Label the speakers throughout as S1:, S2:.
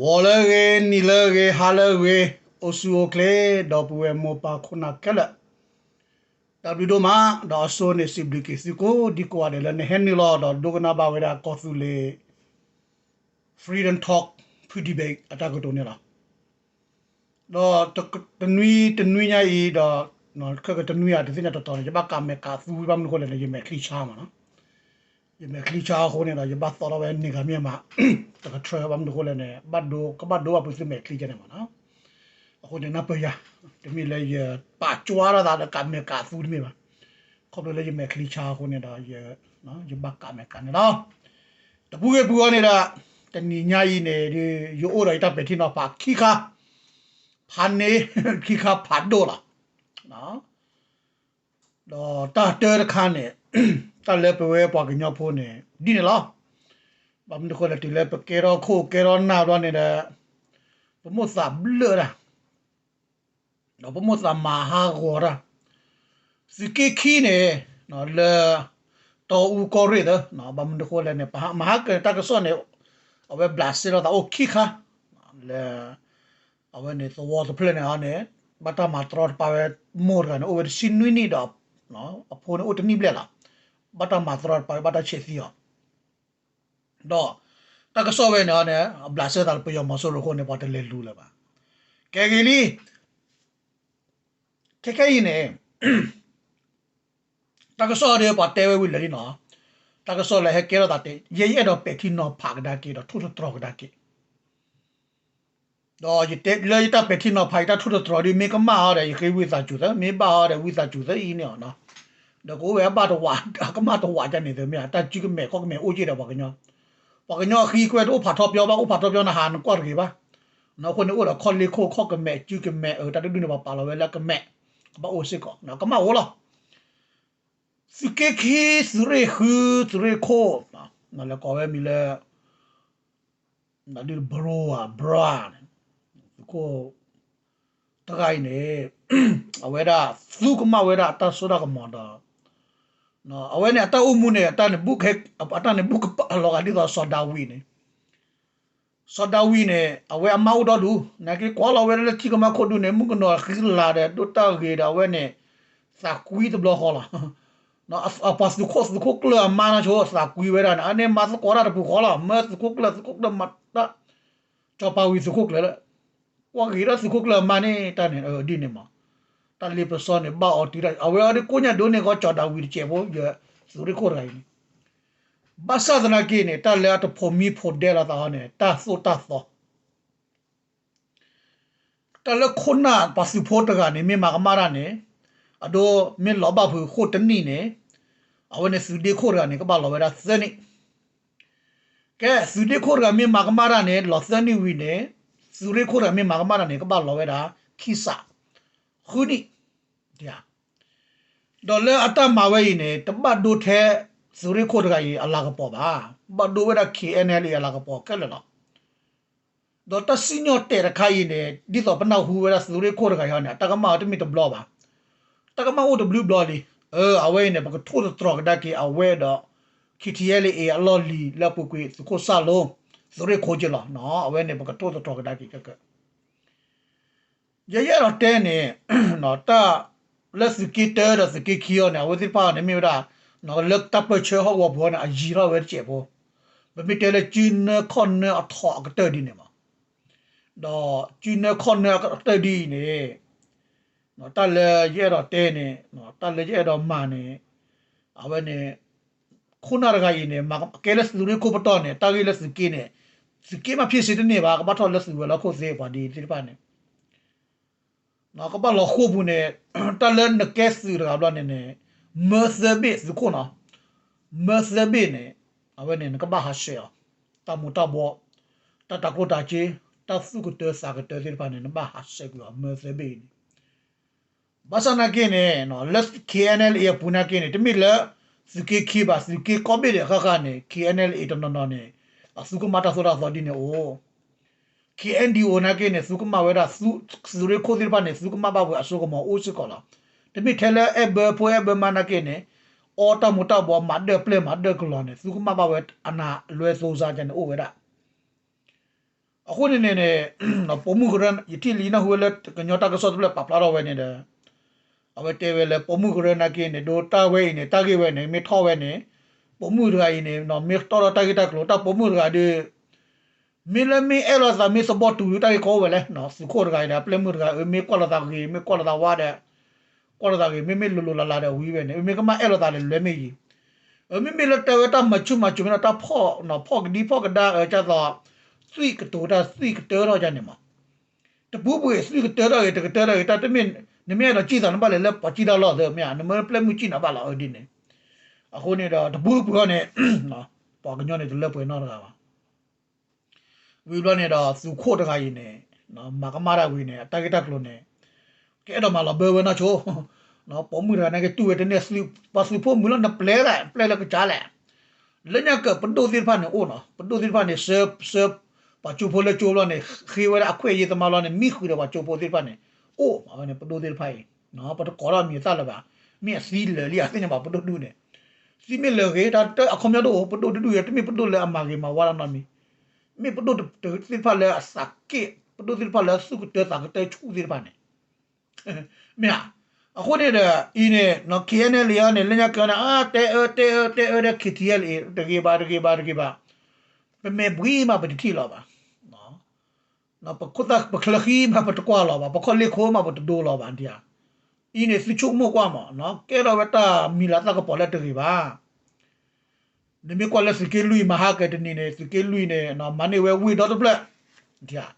S1: ဝလရေနီလရေဟာလရေအိုဆူအိုကလေဒေါ်ပူဝဲမောပါခုနာကဲလာတဘီဒိုမာဒေါ်ဆိုနေစီဘလီကီစီကိုဒီကွာတယ်လည်းဟန်နီလောဒေါ်ဒိုကနာဘာဝဲတာကောဆူလေ freedom talk free debate အတာကတိုနေလားတော့တနွီတနွီညာဤတော့နော်ခက်ကတနွီရတဲ့စနေတော့တော်တယ်ဘာကမဲကာသူဘာမလို့လည်းရမဲခလီချာမှာနော်ရမဲခလီချာဟိုနေ တာရဘာတော်ပဲနေကမြမှာတကထရဘာမလို့လည်းနေဘတ်ဒိုကဘတ်ဒိုအပစမဲခလီချာနေမှာနော်အခုနေနပရတမီလေရပါချွာရတာကမဲကာသူနေမှာခေါပလည်းရမဲခလီချာဟိုနေတာရနော်ရဘာကမဲကနေတော့တပူရပူရနေတာတနီညာကြီးနေဒီရိုးအိုရိုက်တာပဲတိနော်ပါခိခါဖန်နေခိခါဖတ်တော့လားနော်တော့တာတဲခါနဲ့ တလဲပွဲပွားကညဖို့နေဒီလားဘာမင်းတို့ကတလဲပကေရောခိုကေရောနာတော့နေတဲ့ပမောစာဘလရာနော်ပမောစာမဟာဂောရာစကေခီနေနော်လေတော်ဦးကောရီတဲ့နော်ဘာမင်းတို့ကလည်းနေပါမဟာကတကဆောနေအဝဲဘလတ်စရာတော့ okay ခါလေအဝဲနေသောဝတ်ဖလနေဟာနေဘတ်တာမတော်ပါဝဲမော်ဂန်အိုဗာရှင်နွိနီတော့နော်အဖိုးနဲ့အိုတနီဘလက်လား ဘတာမထရတ်ပါဘတာချေစီယောတော့တကဆောဝဲနေအနေဘလတ်စတော့ပယောမဆိုလို့ကိုနေပတ်လေလူလာပါကဲကလေးကဲကဲနေတကဆောရဲပတ်တဲဝဲဝီလေနော်တကဆောလဲဟဲကဲရတာတေရေရတော့ပက်တီနော်ဖာကဒါကေတော့ထူထူထရကဒါကေတော့ရတဲ့လေတာပက်တီနော်ဖိုက်တာထူထူထရဒီမေကမာရရေခေဝိစာကျူသမေပါရဝိစာကျူသအင်းနော်နော် ဒကိုဝဲပါတော့ဝါကမတော့ဝါကြနေတယ်မြတ်တကြည့်ကမဲခောက်မဲအိုကြည့်တယ်ပါကညောပါကညောခီကွဲတော့ဖာတော့ပြောပါဥဖာတော့ပြောနာဟာကွာကေပါနော်ခုနေဦးတော့ခေါ်လေခိုခောက်ကမဲကြည့်ကမဲအဲတတူနေပါပါလာဝဲလက်ကမဲဘာအိုစစ်ကောနော်ကမဝလားစကေခီစရေခူစရေခိုနော်လည်းကောဝဲမီလဲနော်ဒီဘရောအာဘရာကိုတကိုင်းနေအဝဲတာစုကမဝဲတာတဆူတာကမတာ နော်အဝဲနဲ့အတအုံမှုနဲ့အတနဲ့ဘုတ်ခဲအတနဲ့ဘုတ်လောကဒီတော့ဆော်ဒါဝီနေဆော်ဒါဝီနေအဝဲအမောက်တော့လူနာကေကွာလောဝဲလက်ချီကမခိုဒူနေမှုကနော်ခိလာတဲ့ဒုတာဂေဒါဝဲနဲ့စာကွီတဘလခေါ်လာနော်အပတ်စကောစကောကလအမနာချိုစာကွီဝဲတာအနေမတ်ကောရာပူခေါ်လာမတ်ကောကလစကောကလမတ်တာချပါဝီစကောကလဝါဂီရစကုကလမနေတန်နေဒီနေမှာ တလီပစောနေဘာအော်တီရအဝဲအဒီကိုညာဒိုနေကိုချောတာဝီချေဖို့ရစူရီကိုရိုင်းဘာသာဒနာကိနေတလဲတ်ဖို့မီဖို့ဒဲလာတာနေတာဆိုတာသောတလခုနာပါစဖို့တကနေမြေမာကမာရနေအဒိုမင်းလောဘဖူခိုတနီနေအဝနေစူဒီခိုရနေကဘာလောဝဲတာစနေကဲစူဒီခိုရမြေမာကမာရနေလော စနီဝီနေစူရိခိုရမေမာကမာနေကပါလောဝဲတာခိစာခုနီတရားဒေါ်လာအတမဝဲရင်နေတပတ်ဒိုထဲစူရိခိုရကကြီးအလာကပေါ်ပါဘတ်ဒိုဝဲတာ KNL အလာကပေါ်ကဲလနော်ဒေါ်တစညိုတဲရခိုင်နေဒီတော့ပနောက်ဟူဝဲတာစူရိခိုရကရနေတကမာတမီတဘလောပါတကမာဟို W ဘလောလီအဲအဝဲနေဘကထိုးထရကဒါကီအဝဲတော့ KTL အအလော်လီလပုကွေစကိုဆာလုံးဆိုရခိုးကြလားနော်အဝဲနေဘကတော့တော့ကဒါကိကကရရတော့တဲနေနော်တာ လက်စကီတာရစကီခီယောနေဝတိပါနေမြေရာနော်လက်တပ်ပချေဟောဘောနာအဂျီရဝဲချေဘောဘမီတဲလေချင်းခွန်နေအထောကတဲဒီနေမှာတော့ချင်းခွန်နေအတဲဒီနေနော်တလဲရတော့တဲနေနော်တလဲရတော့မာနေအဝဲနေခုနရကရင်နေမကဲလက်စလူရီကိုပတော့နေတာဂီလက်စကင်းနေစကေမဖြစ်စီတဲ့နေပါကဘာထော်လက်စုဝဲလောက်ခိုစေပါဒီဒီပါနေ 那个把老货不呢，但人的该死的啊，乱的呢，没事别是困啊，没事别呢，啊问呢那个把哈些啊，大木大波，大大过大街，大四个得三个得这把呢，那把哈些个没事别呢。basa na kene no left knl e puna kene timi le suke ki ba suke kobe de kha kha ne knl e tam na ne asu ko mata so ra so di ne o KNDO နာကေနေစုကမဝဲတာစုစုရခိုဒီပါနေစုကမဘာဝအစုကမအိုစကောလာတမိထဲလဲအဘပွဲအဘမနာကေနေအော်တမူတဘောမတ်ဒပလေမတ်ဒကလောနေစုကမဘာဝဲအနာလွဲစိုးစားကြနေအိုဝဲတာအခုနေနေနော်ပုံမှုကရန်ယတိလီနာဟွေလကညောတာကဆော့ဘလပပလာတော့ဝဲနေတယ်အဝဲတဲဝဲလေပုံမှုကရနာကင်းနေဒိုတာဝဲနေတာကေဝဲနေမေထောဝဲနေပုံမှုရိုင်းနေနော်မေတော်တာကေတာကလို့တာပုံမှုရိုင်းဒီ မီလမီအဲလောသာမီစဘောတူတာကိုဝဲလေနော်စခိုရိုင်းတာပလမှုရိုင်းမေကောလာတာကေမေကောလာတာဝါတဲ့ကောလာတာကေမေမေလူလူလာလာတဲ့ဝီးပဲနေမေကမအဲလောတာလေလွဲမေကြီးအမေမေလတဲဝတာမချုမချုမတာဖော့နော်ဖော့ဒီဖော့ကဒါကြတော့ဆွိကတိုတာဆွိကတောတော့ကြနေမှာတပူပူဆွိကတောတော့တကတောတော့တတမင်နမေတော့ကြည်တာနပါလေလက်ပကြည်တော့လို့မြာနမပလက်မှုကြည့်နပါလားအဒီနေအခုနေတော့တပူပူကနေနော်ပေါ်ကညောနေလက်ပွေတော့တာပါ ဝီလောနေတော့သူခို့တခါရင်နေနော်မကမာရဝီနေတကတကလို့နေကဲတော့မလာဘယ်ဝနာချိုနော်ပေါ်မှုရနေကတူရတဲ့စလီပါစလီဖို့မူလနပလဲလာပလဲလာကကြားလာလညကပဒိုသစ်ဖာနေအိုနော်ပဒိုသစ်ဖာနေဆပ်ဆပ်ပါချူဖိုလေချိုလောနေခေဝရအခွေရတမလောနေမိခွေတော့ပါချိုဖိုသစ်ဖာနေအိုမနေပဒိုသစ်ဖာနော်ပဒကောရမြေသလပါမြေစီလေလီအသိနေပါပဒိုဒူနေစီမီလေကေတာအခုမြတော့ပဒိုဒူရတမီပဒိုလေအမာကေမဝါရနမီ မီပဒိုသစ်ဖာလေအစကေပဒိုသစ်ဖာလေစုကတဲ့တာကတဲ့ချူသစ်ဖာနေမြာအခုနေတဲ့အင်းနဲ့နော် KNL ရနေလညကနာအာတဲတဲတဲတဲ KTL တကေပါတကေပါတကေပါပမေဘွီမှာပတိလောပါနော်နော်ပကုတ်ပခလခီမှာပတကွာလောပါပခလေခိုးမှာပတဒိုလောပါတရားအင်းနဲ့စချုံမကွာမှာနော်ကဲ နေမကွာလက်စကေလူမဟာကတနေနေစကေလူနေနော်မနေဝဲဝီတော့ပလက်တရား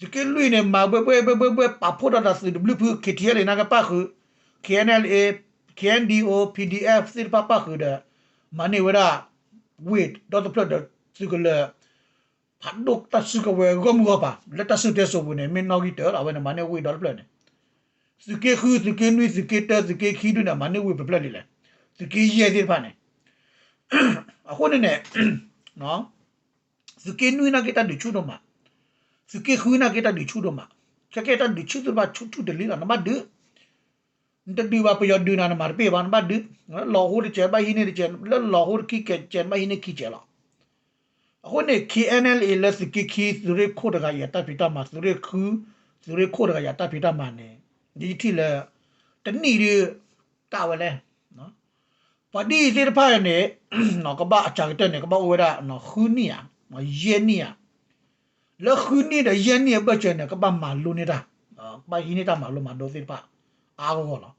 S1: စကေလူနေမှာဘဘဘဘဘပဖို့တာစဒဘလူဖကတီရနာကပါခု KNLA KNDO PDF စစ်ပပခုဒမနေဝရဝေတော့ပလက်စကလဖတ်ဒုတ်တစကဝဲဂမ်ဂပါလက်တစတဲ့ဆိုဘူးနေမင်းနော်ဂီတာအဝဲမနေဝေတော့ပလက်နေစကေခုစကေနွီစကေတစကေခီဒုနာမနေဝေပလက်လေစကေရဲတဲ့ပါနေ အခုနေနေနော်စကေနွီနာကေတာဒချူတော့မှာစကေခူနာကေတာဒချူတော့မှာချက်ကေတာဒချူတော့ချူချူတလီလာနမဒူတဒီဘာပယောဒူနာနမပေဘာနမဒူလောဟိုချေဘဟိနေချေလောဟိုခိကေချေဘဟိနေခိချေလာအခုနေ KNL လက်စကိခိသူရခိုတကရတပိတမှာသူရခုသူရခိုတကရတပိတမှာနေဒီတိလေတဏီရတာဝလဲနော် ပဒီစိတဖာနေနော်ကဘာအချာတဲ့နေကဘာဝရနော်ခူနီယာမယေနီယာလခူနီတဲ့ယေနီယာဘချေနေကဘာမလူနေတာဘာဟိနေတာမလူမဒိုစိတဖာအားကောလား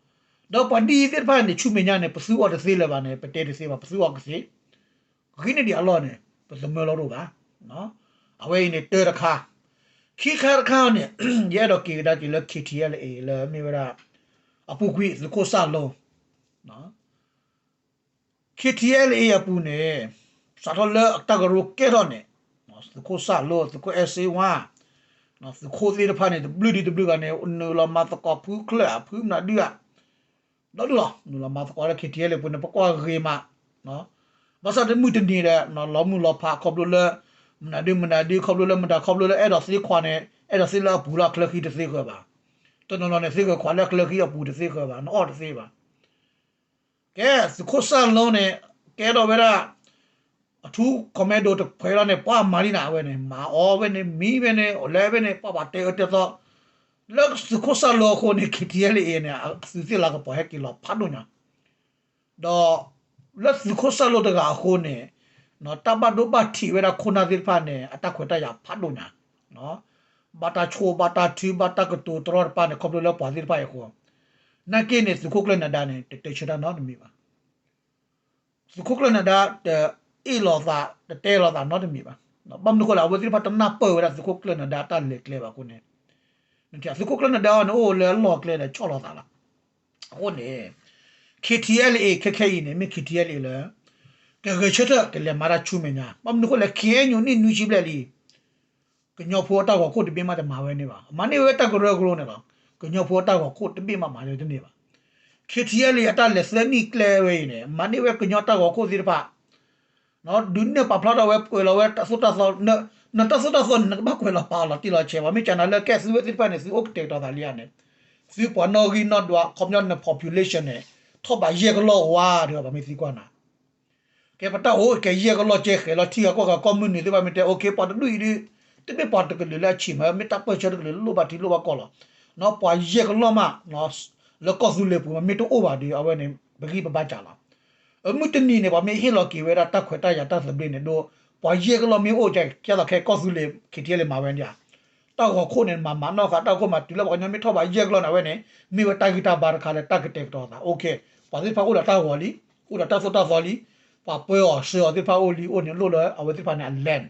S1: တော့ပဒီစိတဖာနေချူမညာနေပစုဝတ်စေးလပါနေပတဲတစေးပါပစုဝတ်စေးခိနေဒီအလောနေပစမလောတော့ပါနော်အဝဲနေတေရခါခိခါခါနေရဲတော့ကေဒါကလခီတီယလေလေမြေဝရအပူခွေလကိုဆာလုံးနော် ခီတီယလေအပူနေစာတော့လေအတကရုကေတော့နေနော်လကိုဆာလို့လကိုအစီဝါနော်လကိုသေးတဲ့ဖာနေဘလူဒီဘလူကနေနလမတ်ကပူကလာပူနာဒီယာတော့လို့နလမတ်ကောခီတီယလေပူနေပကွာရေမနော်ဘာသာတမှုတနေတဲ့နော်လောမှုလောဖာခေါပလို့လဲမနာဒီမနာဒီခေါပလို့လဲမတာခေါပလို့လဲအဲ့တော့စီခွာနေအဲ့တော့စီလာဘူးလာကလခီတစေခွာပါတနော်နော်နေစေခွာလဲကလခီရပူတစေခွာပါနော်တစေပါ ကဲစခုဆန်လုံးနေကဲတော့ဗရာအထူးကွန်မန့်ဒိုတဖွဲရနေပွားမာရီနာဝဲနေမာအောဝဲနေမီဝဲနေအိုလဲဝဲနေပပတဲတဲတော့လက်စခုဆန်လောခိုနေခီတီယလေနေစစီလာကပေါ်ဟက်ကီလောဖတ်လို့ညာတော့လက်စခိုဆာလို့တကအခုနေနော်တဘဒုဘတီဝဲတာခုနာဒီဖာနေအတခွတရဖတ်လို့နာနော်ဘတာချိုဘတာတီဘတာကတူတရပါနေခေါပလို့ပါဒီဖာရခုနာကိနေစခုကလနာဒါနေတတချ တာနော်မီပါစခုကလနာဒါအီလောသာတဲလောသာနော်မီပါနော်ဘမ်နုခလာဝဒီဖတ်နာပေါ်ဝဲစခုကလနာဒါတန်လေကလေပါခုနေနင်ချစခုကလနာဒါနော်လေလောကလေချောလောသာလားခုနေ KTLA ခက်ခဲရင်မ KTLA လာကကချတာကလေမာရာချူမညာမမနကိုလေခဲညိုနိနူချိပလက်လီကညောဖောတာကိုကိုတပိမတမာဝဲနေပါမနေဝဲတကရောကရောနေပါ ကညောဖောတာကိုကိုတပိမမာလေတနေပါ KTLA အတလက်စနီကလဲဝဲနေမနေဝဲကညောတာကိုကိုစီတပါနော်ဒုနေပပလာတော့ဝဲကိုလောဝဲတဆုတာဆောနနတဆုတာဆောနဘကွယ်လာပါလာတီလာချေဝမချနာလကက်စဝဲစီပနေစီအိုကတေတာဒါလီယာနေစီပေါ်နော်ဂီနော်ဒွာ community population နေထောပါရေကလောဝါတယ်ဘာမသိကွာနာကဲပတာဟိုကဲရေကလောချေခဲလောတီကောကကွန်မြူနီတီဘာမတဲโอเคပတ်လူရီ တပိပါတကလေလာချီမမတပချရကလေလိုပါတီလိုပါကောလာ နော်ပွာရက်လောမနော်လကောစုလေပူမမီတိုအိုဘာဒီအဝဲနေဘဂီပပချလာအမှုတနီနေပါမေဟီလော်ကီဝဲတာတက်ခွက်တရတက်စပင်းနေတော့ပွာရက်လောမီအိုကြိုက်ကျတော့ခဲကောစုလေခီတီလေမာဝဲညာတောက်ခိုနေမှာမနောက်ကတောက်ခိုမှာဒီလိုပါညမီထောပါရက်လောနာဝဲနေမိဝတိုက်ကီတာဘာခါလေတက်တက်တော့တာโอเคပါဒီဖာကိုလာတာဝလီကိုလာတာဖတာဝလီပါပွဲော်ရှော်ဒီဖာအိုလီအိုနေလို့လေအဝဲဒီဖာနေလန်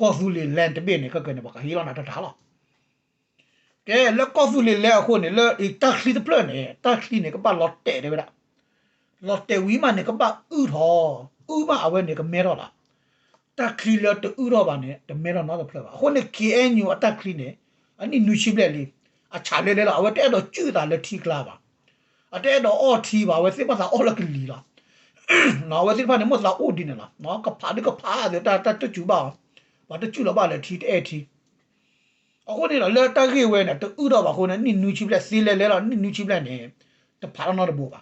S1: ကောစုလေလန်တပင်းနေကကနေပါခီလောနာတထားလား ကဲလက်ကောစုလေလဲအခုနေလဲတက်ခလီတပလနေတက်ခလီနေကပါလော့တဲ့တယ်ဗျာလော့တဲ့ဝီမနေကပါဥထောဥမအဝဲနေကမဲတော့လားတက်ခလီလတ်ဥတော့ပါနေတမဲတော့နောက်တော့ဖလက်ပါအခုနေ KNU အတက်ခလီနေအနိနူရှိပလက်လီအချာလေလေအဝဲတဲ့တော့ကျူတာလက်ထီကလာပါအတဲ့တော့အော်ထီပါဝဲစစ်ပါစာအော်လကလီလားနော်ဝဲစစ်ပါနေမတ်လာအိုဒီနေလားနော်ကဖာဒီကဖာတဲ့တာတတူပါဘာတတူလပါလေထီတဲ့ထီ အခုနေတော့လက်တက်ခေဝဲနေတူတော့ပါခုနေနိနူချိပလက်စီလဲလဲတော့နိနူချိပလက်နေတဖာတော့တော့ဘောပါ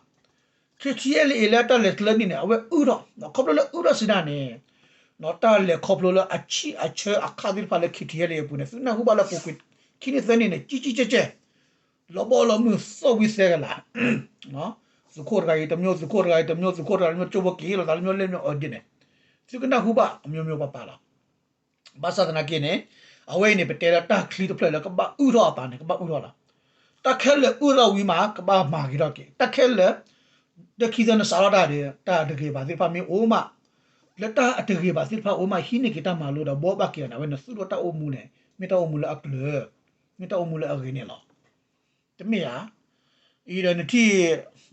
S1: KTL လက်တက်လက်လက်နေအဝဲဥတော့နော်ခေါပလလက်ဥတော့စဒနေနော်တာလက်ခေါပလလက်အချီအချေအခါဒီဖာလက် KTL ရပူနေစနဟုပါလက်ပိုကွခိနေစနေနေជីជីကျကျလောဘောလောမှုစောဝိစေကလာနော်စခိုရဂိုင်တမျိုးစခိုရဂိုင်တမျိုးစခိုရဂိုင်မျိုးချိုဘကီလောဒါမျိုးလေးမျိုးအော်ဒီနေစကနာဟုပါအမျိုးမျိုးပါပါလာဘာသာတနာကိနေ အဝဲနေပတဲတာခလီတဖလကဘာဥရောပါနေကဘာဥရောလာတခဲလေဥရောဝီမာကဘာမာဂီတော့ကေတခဲလေဒခိဇန်ဆာရတာတွေတာတကေပါစီဖာမီအိုမလက်တာအတကေပါစီဖာအိုမဟိနေကတာမာလို့တော့ဘောဘကေနာဝဲနဆူတော့တာအိုမူနေမေတာအိုမူလအကလေမေတာအိုမူလအကေနေလားတမေယာဤရနတီ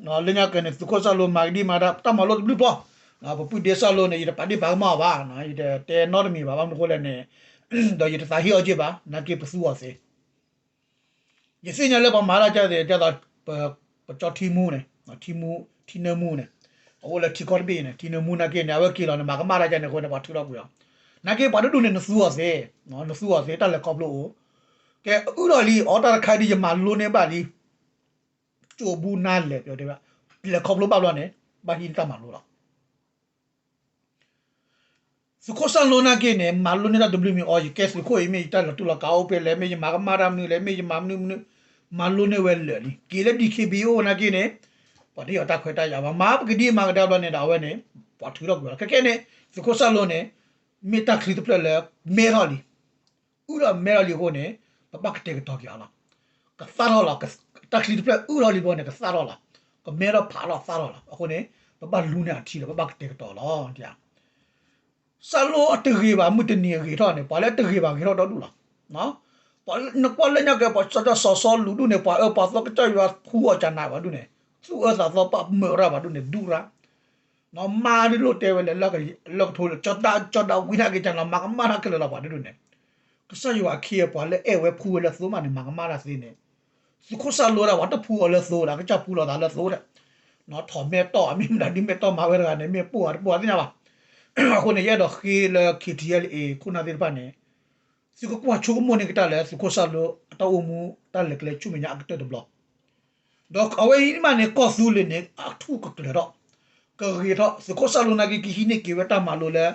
S1: နော်လညာကနေသူကောဆာလိုမာဒီမာတာတမလို့ဘလူတော့နော်ပပူဒေဆာလိုနေရပါဒီဘာမပါနော်ဤတဲ့တဲနော်မီပါဘာမလို့လဲနေ တော့ရတစာဟီအကြည့်ပါနကေပစုဝစေရစညာလည်းပါမာလာကြတဲ့ကြတော့ပချတီမူနေတီမူတီနမူနေဟိုလည်းတီကော်ဘီနေတီနမူနာကေနာဝကီလောနေမာကမာလာကြနေကိုနေပါထူတော့ဘူးရောနာကေပါဒုနေနဆူဝစေနော်နဆူဝစေတက်လက်ကော့ပလို့ကဲဥတော်လီအော်တာခိုင်ဒီယမာလိုနေပါလီကျိုဘူးနာလေပြောတယ်ဗျလက်ကော့ပ kosa lona gene malone da wmi o you kes ko ime ita la tula kao pe le me ma mara mi le me ma mi mi malone wel le ni kile di ke bi o na gene pa di ata khweta ya ma ma gidi ma da lo ne da we ne pa thu ro ka ke ne su kosa lone me ta khri tu le me ra li u ra me ra li ho ne pa pa te to ya la ka sa ro la ka ta khri tu le u ra li bo ne ka sa ro la ka me ra pa ra sa ro la ko ne pa pa lu ne a thi la pa pa te to la ya ဆာလိုအတကြီးပါမှုတနေကြီးတော့နေပါလေတကြီးပါကြီးတော့တော့လားနော်ပါနပလညကပါစတာဆောဆောလူဒုနေပါအပါတော့ကကြရွာဖူအချနာပါဒုနေသူအသာတော့ပါမေရပါဒုနေဒူရာနော်မာရီလိုတဲဝဲလက်ကလောက်ထိုးချတာချတာဝိနာကကြလာမကမာရကလလာပါဒုနေကဆရွာခီပါလေအဲဝဲဖူလေသိုးမနေမကမာရစင်းနေစခုဆာလိုရာဝတ်ဖူလေသိုးတာကကြဖူလာတာလေသိုးတဲ့နော်ထော်မဲတော့အမိမဒါဒီမဲတော့မဝဲရကနေမဲပူအပူအတင်ပါအခုနေရတော့ခီလခီတီအယ်အေခုနာဒီပါ နေစီကိုကွာချိုမနေကတလဲစီကိုဆာလိုတောမူတလက်ကလေချုမညာကတဲ့ဘလော့တော့အဝေးမနေကောဆူလနေအထူကကလေတော့ကရီတော့စီကိုဆာလိုနာကီဟိနေကေဝတာမလိုလဲ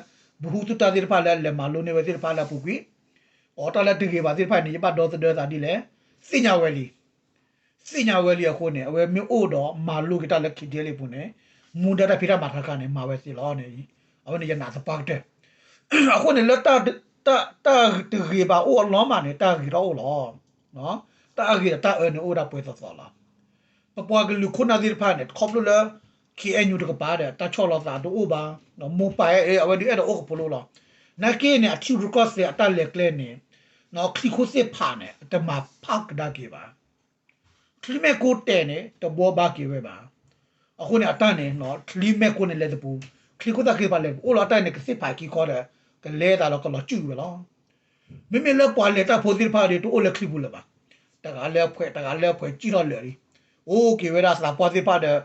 S1: ဘူတူတာဒီပါလဲလဲမလိုနေဝစီပါလာပူကွီအော်တလက်တကေပါဒီဖိုင်နေပါတော့တဲ့တာဒီလဲစညာဝဲလီစ ညာဝဲလီအခုနေအဝဲမျိုးအိုတော့မာလူကတလက်ခီတဲလေးပူနေမူဒတာဖိရမာထကနေမာဝဲစီလောနေကြီးအခုနေရနာစပတ်တဲ့အခုနေလက်တာတာတာတရီပါအိုလောမနေတာရီတော့လောနော်တာရီတာအန်အိုဒါပွဲသောလာပပွားကလူခုနာဒီဖာနဲ့ခေါပလိုလာ KNU တကပါတဲ့တာချောလောသာတို့အိုပါနော်မိုပိုင်အဲအဝဒီအဲ့တော့အိုကပလိုလာနာကေနဲ့အချူရကော့စ်ရဲ့အတက်လက်ကလဲနေနော်ခလီခိုစစ်ဖာနဲ့တမဖောက်ဒါကေပါခလီမဲကိုတဲနဲ့တဘောဘာကေပဲပါအခုနေအတန်နဲ့နော်ခလီမဲကိုနဲ့လက်တပူ ခေကုတခေပါလေအိုလာတိုင်နေကစစ်ဖိုင်ကီခေါ်တယ်ကလဲတာတော့ကလကျူပဲနော်မိမိလက်ပွာလေတာဖိုဒီဖာရီတိုအိုလက်ခိဘူးလပါတကလည်းဖွဲတကလည်းဖွဲကြည့်တော့လေရီအိုကေဝရာစလာပွာဒီဖာတဲ့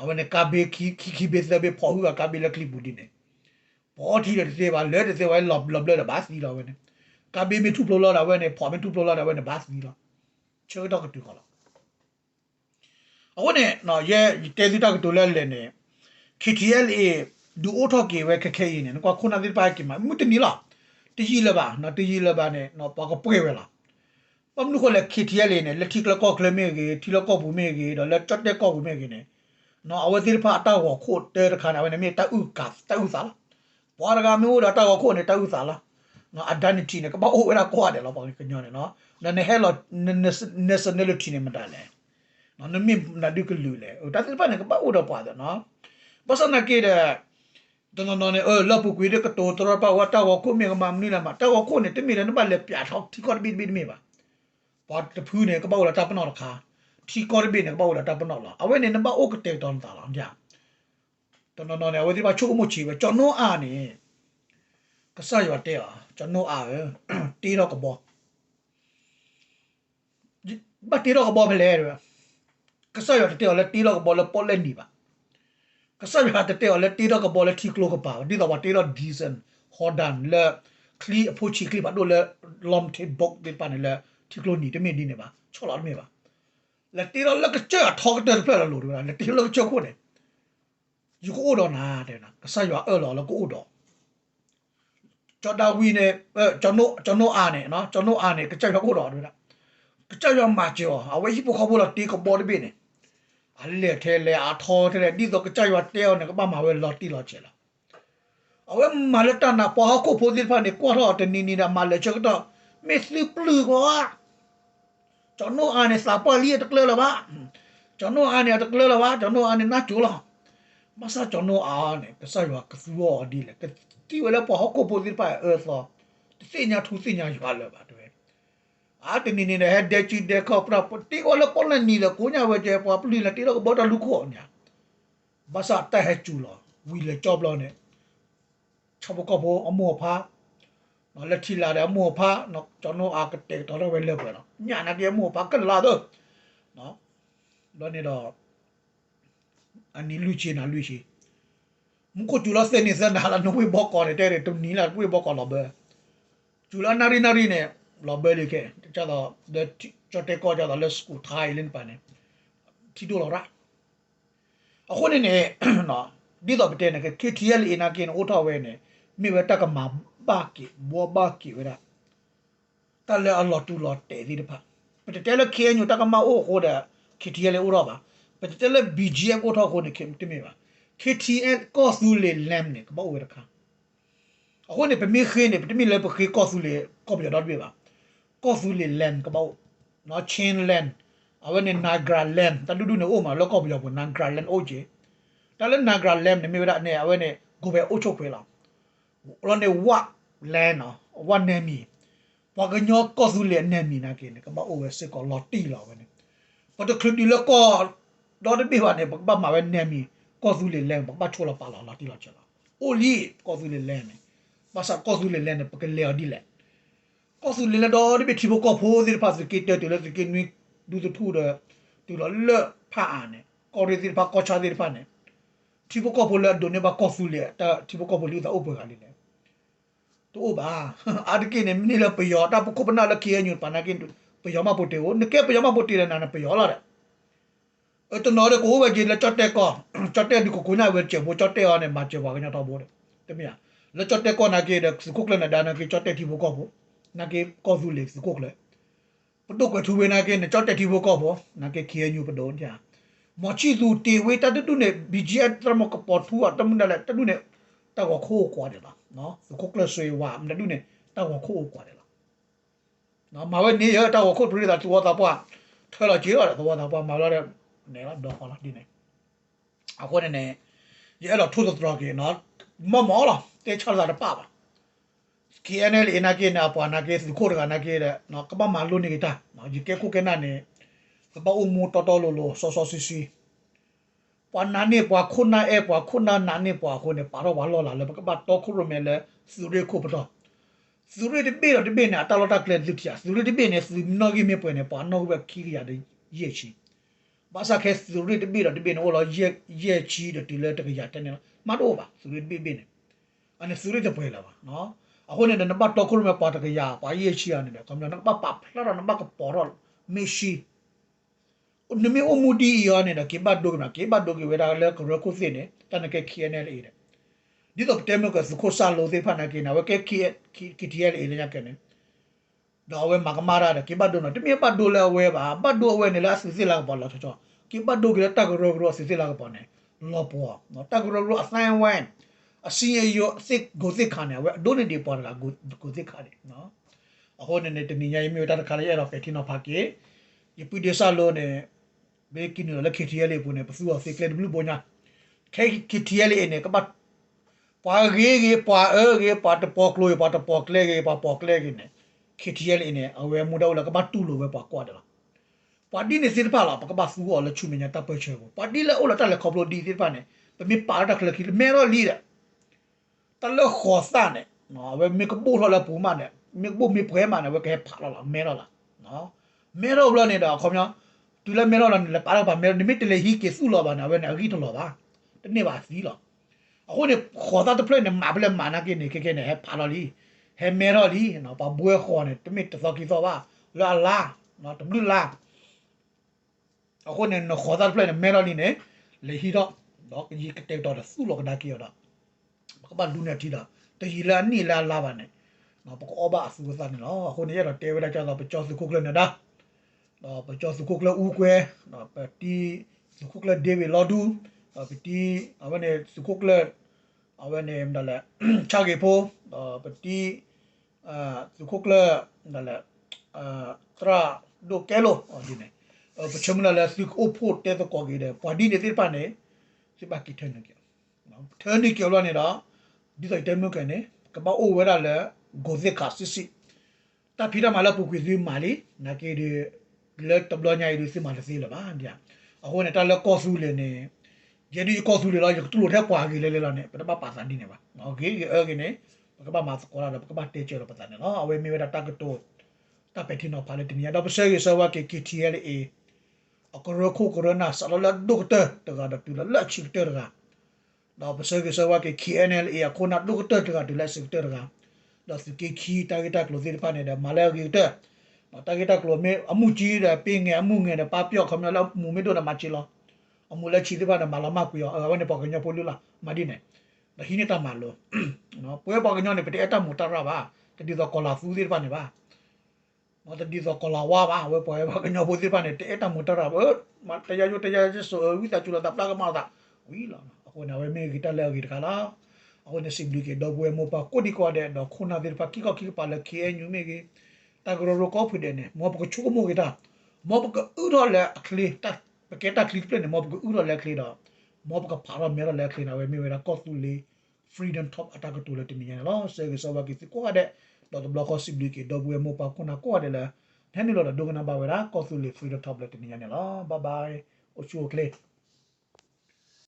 S1: အဝနေကဘေခီခီခီဘေသဘေပေါ်ဟူကဘေလက်ခိဘူးဒီနေပေါ်ထီတဲ့စေပါလဲတဲ့စေပါလော့လော့လော့ဘာစီတော့ဝနေကဘေမေထုပလောလာဝနေပေါ်မေထုပလောလာဝနေဘာစီတော့ချေတော့ကတူခေါ်လာအခုနဲ့နော်ရဲတဲစီတော့ကတူလဲလဲနေ KTLA ဒူအိုထော့ကေဝဲခက်ခဲရင်းနေကွာခုနသစ်ပါကေမှာမူတနီလားတကြီးလပါနော်တကြီးလပါနဲ့နော်ပါကပွဲပဲလားပမလူခလက်ခီတီရလေးနဲ့လက်ထီကလကော့ကလမေကြီးထီလကော့ဘူးမေကြီးတော့လက်တက်တက်ကော့ဘူးမေကြီးနဲ့နော်အဝတိဖာတောက်ကိုခို့တဲတခါနာဝနေမြေတူကတ်တူစားလားဘွာရကမျိုးတော့တောက်ကိုခို့နေတူစားလားနော်အဒန်တီနဲ့ကဘာအိုဝဲတာကွာတယ်လို့ပေါ့ကညောနေနော်နနေဟဲလောနစနလတီနေမတလဲနော်နမင်းနာဒုကလူလေဟိုတတ်ပနဲ့ကဘာအိုတော့ပါတယ်နော်ဘာစနာကေတဲ့ တနနနဲ့အလပုကွေးကတောတရပါဝတာဝကိုမြေကမမနီလာမတာဝကိုနဲ့တမီရနပါလေပြာထောက်တီကော်ဘီဘီမီပါဘာတဖူးနဲ့ကပေါလာတပနော်တခါတီကော်ဘီနဲ့ကပေါလာတပနော်လာအဝဲနဲ့နပါအိုကတဲတောင်းတာလာညတနနနဲ့အဝဲဒီပါချို့မှုချီပဲကျွန်တော်အာနေကဆရွာတဲပါကျွန်တော်အာတီတော့ကဘောဘာတီတော့ကဘောဖလဲရကဆရွာတဲလဲတီတော့ကဘောလဲပေါ်လဲနေပါ ကဆရဟာတတဲ့လက်တီတော့ကဘောလက်တီကလိုကပါဒီတော့တီတော့ဒီဇန်ဟော်ဒန်လေခလီအဖို့ချီကလီပါတော့လေလ ோம் တေဘုတ်ဒီပန်လေတီကလိုနီတမင်းဒီနေပါချောလာမေပါလက်တီတော့လက်ကချာထောက်တယ်ဖလဲလို့လက်တီတော့ချောခုနေယူကိုတော့နာတဲ့နာကဆရအဲ့လောလကိုတော့ကျွန်တော်ဝီနေကျွန်တော်ကျွန်တော်အားနေနော်ကျွန်တော်အားနေကကြိုက်တော့ကိုတော့တွေ့တာကကြိုက်ရမှာကြောအဝေးရှိဖို့ခေါ်ဖို့လားတီကဘော်ဒီဘင်းနေ အလေထဲလေအထောထဲဒီတော့ကကြွတ်တဲအောင်ကဘာမှာဝဲလော်တီလော်ချေလာအဝဲမလတနာပေါ်ကိုဖိုဒီဖာနေကွာတော့တနီနီနာမလေချက်တော့မစ်လီပလူကွာကျွန်တော်အနေစာပေါ်လီတကလလပါကျွန်တော်အနေတကလလပါကျွန်တော်အနေနာကျူလာမဆာကျွန်တော်အနေကစားရကစူော်ဒီလေကတီဝဲလပေါ်ကိုဖိုဒီဖာအဲဆောစညာထူစညာရွာလောပါတွေ့အာတနေနေနဲ့ဒက်ချီဒက်ခေါပရာပတိကိုလပေါ်လနီလကိုညာဝဲကျပွားပလီလတီ တော့ဘောတလူခေါညာဘာသာတဟဲကျူလောဝီလေကြော့ဘလောနဲ့ချဘကဘောအမောဖာနော်လက်ထီလာတယ်အမောဖာနော်ကျွန်တော်အာကတက်တော့ဝဲလက်ပဲနော်ညာနာပြေအမောဖာကလာတော့နော်လောနေတော့အနီလူချီနာလူချီမကိုကျူလာစနေစနာလာနိုဝေဘောကောတဲ့တဲ့တူနီလာဝေဘောကောလောပဲကျူလာနာရီနာရီနဲ့ လောဘလေကေကျတော့တဲ့ချတ်တဲ့ကောကြတော့လက်စကူထိုင်လင်းပါနေတီတိုလာအခုနေနေနော်ဒီတော့တဲ့နေ KTL အနာကင်းအိုထောဝဲနေမိဝတကမှာဘာကီဘောဘာကီဝရတလဲအလော်တူလော်တဲ့ဒီတဖာပတတဲလခေညတကမှာအိုခိုဒါ KTL အိုတော့ပါပတတဲလ BGM အိုထောခိုနေခင်တမေပါ KTL ကောဆူလေလမ်နေကဘောဝရခါအခုနေပမေခင်းနေပတမီလေပခေကောဆူလေကောပြတော့ပြပါ ကောဆူလီလန်ကဘောနော်ချင်းလန်အဝနေနာဂရာလန်တလူဒုနေအိုမှာလောကောပြောပနာဂရာလန်အိုဂျေတလည်းနာဂရာလန်နေမြေရနေအဝနေကိုပဲအိုချုပ်ခွေလာလောနေဝတ်လန်နော်ဝတ်နေမီပကညောကောဆူလီနေမီနာကင်းကဘောအိုဝဲစစ်ကောလော်တီလာဝနေပတခရတီလကောဒေါ်ဒဘီဝနေပကဘာမဝဲနေမီကောဆူလီလန်ပကဘာချိုလာပါလာလာတီလာချလာအိုလီကောဆူလီလန်နေပါစာကောဆူလီလန်ပကလေအဒီလန် ก็สุดเลยละดอที่ไปทีโบก็โพสิภาษากิเตตัวละสกินนี่ดูจะทูดตัวละเลอะผ่านเนี่ยก็เรียนภาก็ชาเรียนผ่านเนี่ยทีโบก็โพละโดนเนี่ยบาก็สุเลยแต่ทีโบก็โพลิวตาอุปการเนี่ยตัวบ้าอาดกินเนี่ยมินี่ละปยอตาปกปนาละเคียนอยู่ปานากินปยอมาปติโอนึกแกปยอมาปติเลยนะนะปยอละเนี่ยเออตัวนอเด็กโอ้เวจีแล้วจอดเตะก่อนจอดเตะดูกูน่าเวจีโบจอดเตะเนี่ยมาเจ็บว่ากันเนี่ยตาโบเนี่ยแต่ไม่อะแล้วจอดเตะก่อนนะเกดสุกุกเลยนะดานะเกจอดเตะทีโบก็โบ နာကေကောဇူလေစကုကလေပတုကထူဝေနာကေနကြောက်တက်တီဘောကောဘောနာကေခေညူပဒုံကြာမောချီသူတေဝေတတတုနေ BGF တမကပေါ်ထူအတမနလက်တတုနေတော့ခိုးကွာတယ်လားနော်စကုကလေဆွေဝါမတုနေတော့ခိုးကွာတယ်လားနော်မဝဲနေရတော့ခိုးပြရတာသူဝတာပွားထဲလာကြေးရတယ်သွားတာပွားမလာတဲ့နေလာတော့ဟောလာဒီနေအခုနေနေရဲတော့ထိုးတော့ကေနော်မမောလာတေချလာတာပါပါ KNL ina ke na pa na ke su ko ga na ke da no ka ba ma lo ni ta no ji ke ku ke na ne ka ba u mu to to lo lo so so si si pa na ne pa khu na e pa khu na na ne pa khu ne pa ro wa lo la le ka ba to khu ro me le su re ko pa to su re de be ro de be na ta lo ta kle lu tia su re de be ne su no gi me pwe ne pa no be ki ya de ye chi ba sa ke su re de be ro de be ne wo lo ye ye chi de ti le de ya te ne ma do ba su re de be be ne ane su re de pwe la ba no အခုနဲ့နံပါတ်တော့ခုမဲ့ပါတကရပါရဲ့ချီရနေတယ်ကမ္ဘာနံပါတ်ပဖလာနံပါတ်ကပေါ်ရမေရှိနမေအမှုဒီရနေတဲ့ကေဘတ်ဒိုကနာကေဘတ်ဒိုကဝေရာလဲကရခုစင်းနေတနကေခီယနေလေတဲ့ဒီတော့တဲမကစခိုဆာလို့သေးဖနာကိနာဝကဲခီခီတီရဲလေညကနေတော့ဝဲမကမာရာကိဘတ်ဒိုနော်တမြေပတ်ဒိုလဲဝဲပါဘတ်ဒိုဝဲနေလားစစ်စစ်လာပေါ်လာချောကိဘတ်ဒိုကတက်ဂရောဂရောစစ်စစ်လာပေါ်နေလောပေါ်နော်တက်ဂရောဂရောအဆိုင်ဝဲ အစီယောစစ်ကိုစစ်ခါနေဝဲဒိုနေဒီပေါ်လာကိုကိုစစ်ခါနေနော်အခုနေနေတနင်္ဂနွေမြို့တာခါရရတော့ဖက်တီနော်ဖာကေယပူဒေဆာလို့နေဘေကင်းနော်လက်ခီတီရဲလေပုံနေပစုအစစ်ကလက်ဘလူးပေါ်ညာခဲခီတီရဲလေနေကပတ်ပွာရေရေပွာအဲရေပွာတပေါကလို့ပွာတပေါကလေရေပွာပေါကလေရေနေခီတီရဲလေနေအဝဲမူတော့လကပတ်တူလို့ပဲပွာကွာတယ်လားပါတီနေစစ်ပါလားပကပတ်စူော်လချုမညာတပ်ပွဲချေကိုပါတီလေအိုလာတက်လေခေါပလိုဒီစစ်ပါနေပမေပါတာကလခီမဲရောလီတဲ့ တလခေါ်စတဲ့နော်ဝဲမေကပူထော်လာပူမနဲ့မေကပူမေဖွဲမနဲ့ဝဲကဲဖာလာလားမဲရောလားနော်မဲရောဘလနေတာခေါမြောတူလဲမဲရောလားလေပါတော့ပါမဲနိမစ်တလေဟီကေစုလောပါနာဝဲနေအဂီတလောပါတနေ့ပါစီလောအခုနေခေါ်တာတပလက်နေမပလက်မာနာကေနေကေကေနေဟဲဖာလောလီဟဲမဲရောလီနော်ပါဘွဲခေါ်နေတမစ်တသောကီသောပါလာလာနော်တဘလူလာအခုနေနခေါ်တာပလက်နေမဲရောလီနေလေဟီတော့တော့ကြီးကတဲ့တော့စုလောကဒါကီရောတော့ ကဘာလူနေတီတာတဟီလာနီလာလာပါနေနော်ပကောဘာအစုစနေနော်အခုနေရတော့တဲဝဲကြတော့ပကျော်စုခုကလနေတာနော်ပကျော်စုခုကလဦးကွဲနော်ပတီစုခုကလဒေဝီလော်ဒူပတီအဝနေစုခုကလအဝနေမဒလာချာဂေဖိုပတီအာစုခုကလဒလာအာတရာဒိုကဲလိုဒီနေပချမလာလာစုခုဖို့တဲတော့ကောကြီးတယ်ပွာဒီနေတိပါနေစိပါကီထန်နေကြနော်ထန်နေကြော်လာနေတော့ ဒီစိတ်တဲမကနေကပောအိုဝဲရလဲဂိုဇေခါစစ်စီတာဖီရမလာပုကွေဇီမာလီနာကေဒီလက်တဘလညာရီစီမာလစီလာပါဗျာအခုနဲ့တလက်ကောဆူလေနေဂျဒီကောဆူလေလာတူလို့ထက်ပွားကြီးလေလေလာနေပထမပါစန်ဒီနေပါโอเคအဲကိနေပကပမစကောလာပကပတေချေရပတန်နော်အဝေမီဝဒတာကတိုတာပက်တီနောပါလေတင်ရတော့ပစေရဆဝကေ KTLA အကရခုကရနာဆလလဒုကတတကဒတူလလက်ချီတရက တော့ပစေရဆဝကေ KNLA ခုနဒုကတတကတူလက်စီတရကတော့စကေခီတာဂက်တာကလိုစီပါနေတဲ့မာလာဂီတဲ့တာဂက်တာကလိုမေအမှုကြီးတဲ့ပင်းငယ်အမှုငယ်တဲ့ပပြော့ခမလောက်မူမေတို့နမချီလောအမှုလက်ချီတဲ့ပါတဲ့မာလာမကွေအဝနေပေါကညပိုလူလာမဒီနေဒါဟိနေတာမလို့နော်ပွဲပေါကညနေပတဲ့အတမူတရပါတတိတော့ကောလာဖူးသေးပါနေပါမတဒီတော့ကောလာဝါပါဝဲပွဲပေါကညပိုသေးပါနေတဲ့အတမူတရပါမတရားရတရားရဆိုဝိတာချူလာတပ်လာကမာတာဝီလာ အခုနဝဲမေဂီတလဲဂီတကလာအခုနေစိဘလူကေတော့ဘွေမောပါကိုဒီကောတဲ့တော့ခုနာဒီပါကီကောကီပါလက်ကေညူမေဂီတာဂရောကောဖီတဲ့နေမောပကချုကမိုဂီတာမောပကဥရောလဲအခလီတာပကေတာကလစ်ပလက်နေမောပကဥရောလဲခလီတော့မောပကဖာရမဲလဲခလီနာဝဲမေဝဲတာကော့တူလီ freedom top attack တူလဲတင်နေရလားဆေကဆောဘကီကိုတဲ့တော့ဘလော့ကောစိဘလူကေတော့ဘွေမောပါခုနာကိုတဲ့လဲနဲနေလို့တော့ဒုကနာပါဝဲတာကော့တူလီ freedom top လဲတင်နေရလား bye bye အချိုကလေး